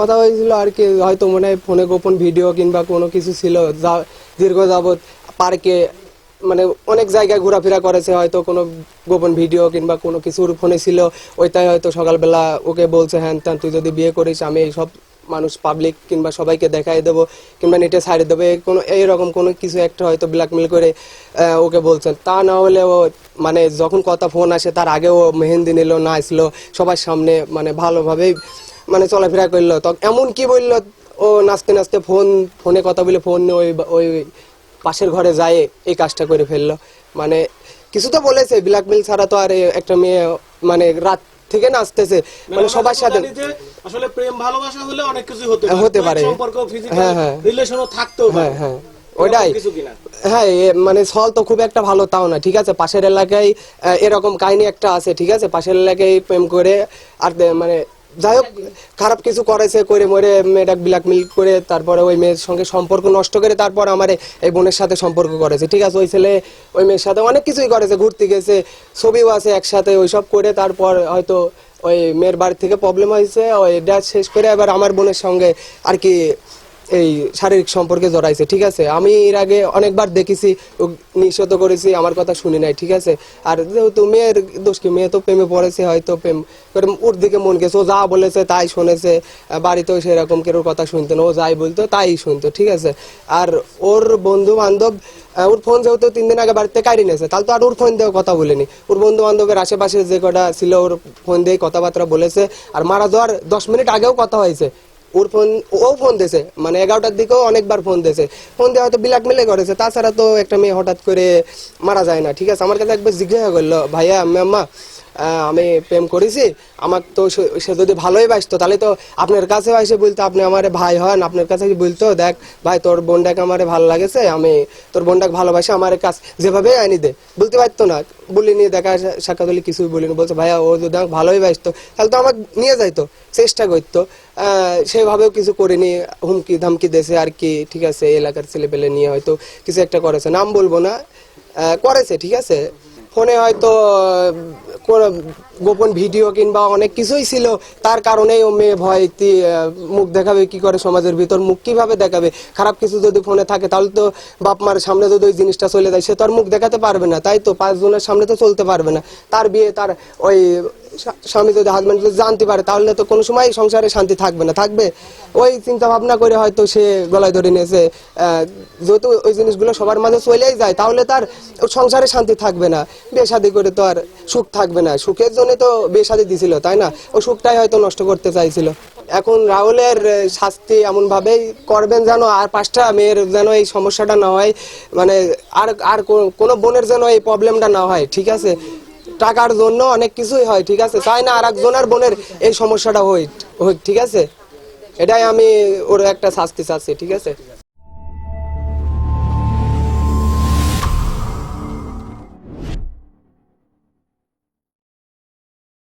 কথা হয়েছিল আর কি, হয়তো মনে হয় ফোনে গোপন ভিডিও কিংবা কোনো কিছু ছিল, যা, দীর্ঘ যাবৎ পার্কে মানে অনেক জায়গায় ঘোরাফেরা করেছে, হয়তো কোনো গোপন ভিডিও কিংবা কোনো কিছুর ফোনে ছিল, ওইটাই হয়তো সকালবেলা ওকে বলছে, হ্যান ত্যান, তুই যদি বিয়ে করিস, আমি এই সব মানুষ পাবলিক কিংবা সবাইকে দেখাই দেবো, কিংবা নেটে ছাড়ে দেবো, এই কোনো এইরকম কোনো কিছু একটা হয়তো ব্ল্যাকমেল করে ওকে বলছেন। তা না হলে ও মানে যখন কথা ফোন আসে, তার আগেও মেহেন্দি নিল না আসলো সবার সামনে মানে ভালোভাবেই মানে চলাফেরা করল। তখন এমন কি বলল? ও নাচতে নাচতে ফোন ফোনে কথা বলে ফোন ওই ওই পাশের ঘরে যায় এই কাজটা করে ফেলল। মানে কিছু তো বলেছে ব্ল্যাকমেল ছাড়া তো আর একটা মেয়ে মানে রাত থেকে নাচতেছে। মানে সবার সাথে আসলে প্রেম ভালোবাসা হলে অনেক কিছু হতে হ্যাঁ, হতে পারে। সম্পর্ক ফিজিক্যাল হ্যাঁ, হ্যাঁ। রিলেশনও থাকতেও পারে। হ্যাঁ হ্যাঁ। ওইটাই। হ্যাঁ মানে সল তো খুব একটা ভালো তাও না ঠিক আছে? পাশের এলাকায় এরকম কাহিনী একটা আছে ঠিক আছে? পাশের এলাকায় প্রেম করে আর মানে যাই হোক, খারাপ কিছু করেছে করে মরে মেয়েটা ব্ল্যাকমেল করে তারপরে ওই মেয়ের সঙ্গে সম্পর্ক নষ্ট করে তারপর আমার এই বোনের সাথে সম্পর্ক করেছে। ঠিক আছে, ওই ছেলে, ওই মেয়ের সাথে অনেক কিছুই করেছে, ঘুরতে গেছে, ছবিও আছে একসাথে, ওইসব করে তারপর হয়তো ওই মেয়ের বাড়ি থেকে প্রবলেম হয়েছে, ওই ড্যাস শেষ করে এবার আমার বোনের সঙ্গে আর কি এই শারীরিক সম্পর্কে জড়াইছে, ঠিক আছে? আমি এর আগে অনেকবার দেখেছি নিঃসত করেছি, আমার কথা শুনি নাই, ঠিক আছে? আর যেহেতু মেয়ের দোষ কি, মেয়ে তো প্রেমে পড়েছে, হয়তো প্রেম ওর দিকে মন গেছে, ও যা বলেছে তাই শুনেছে বাড়িতেও সেরকম কেউ কথা শুনতো না, ও যাই বলতো তাই শুনতো, ঠিক আছে? আর ওর বন্ধু বান্ধব ওর ফোন যেহেতু তিন দিন আগে বাড়িতে কাড়ি নিয়েছে, তাহলে তো আর ওর ফোন দিয়েও কথা বলিনি। ওর বন্ধু বান্ধবের আশেপাশে যে কটা ছিল, ওর ফোন দিয়ে কথাবার্তা বলেছে, আর মারা যাওয়ার দশ মিনিট আগেও কথা হয়েছে। ওর ফোন, ও ফোন দিয়েছে। মানে এগারোটার দিকেও অনেকবার ফোন দিয়েছে। ফোন দিয়ে হয়তো বিলাক মিলে করেছে। তাছাড়া তো একটা মেয়ে হঠাৎ করে মারা যায় না। ঠিক আছে? আমার কাছে একবার জিজ্ঞাসা করল, ভাইয়া ম্যাম্মা আমি প্রেম করেছি আমার তো সে- যদি ভালোই বাসতো, তাহলে তো আপনার কাছে এসে বলতো, আপনি আমার ভাই হন, আপনার কাছে বলতো, দেখ, ভাই, তোর বোনটাকে আমার ভালো লাগেছে, আমি, তোর বোনটাকে ভালোবাসি, আমার কাছ, যেভাবে আনি দে। বলতে পারতো না, বলিনি, দেখা সাক্ষাৎ হলে কিছুই বলিনি, বলছে, ভাইয়া, ও যদি আমাকে ভালোই বাসতো, তাহলে তো আমাকে নিয়ে যাইতো, চেষ্টা করতো। সেভাবেও কিছু করিনি, হুমকি ধামকি দেশে আর কি, ঠিক আছে এলাকার ছেলেপেলে নিয়ে হয়তো কিছু একটা করেছে, নাম বলব না করেছে, ঠিক আছে ফোনে হয়তো গোপন ভিডিও কিংবা অনেক কিছুই ছিল। তার কারণেই ও মেয়ে ভয় মুখ দেখাবে, কি করে সমাজের ভিতর, মুখ কীভাবে দেখাবে? খারাপ কিছু যদি ফোনে থাকে, তাহলে তো বাপ মার সামনে যদি ওই জিনিসটা চলে যায়, সে তো আর মুখ দেখাতে পারবে না। তাই তো, পাঁচজনের সামনে তো চলতে পারবে না। তার বিয়ে, তার ওই স্বামী যদি হাজব্যান্ড যদি জানতে পারে, তাহলে তো কোনো সময় সংসারে শান্তি থাকবে না। থাকবে ওই চিন্তা ভাবনা করে হয়তো সে গলায় ধরে নিয়েছে যেহেতু ওই জিনিসগুলো সবার মাঝে চলেই যায়, তাহলে তার সংসারে শান্তি থাকবে না। বিয়ে শাদী করে তো আর সুখ থাকবে না। সুখের জন্য তো বিয়ে শাদী দিছিল, তাই না? ও সুখটাই হয়তো নষ্ট করতে চাইছিল। এখন রাহুলের শাস্তি এমন ভাবেই করবেন যেন আর পাঁচটা মেয়ের যেন এই সমস্যাটা না হয় মানে আর আর কোনো বোনের যেন এই প্রবলেমটা না হয়, ঠিক আছে? টাকার জন্য অনেক কিছুই হয়, ঠিক আছে? চাই না আর একজনের বোনের এই সমস্যাটা হই, ঠিক আছে? এটাই আমি ওর একটা শাস্তি চাচ্ছি, ঠিক আছে?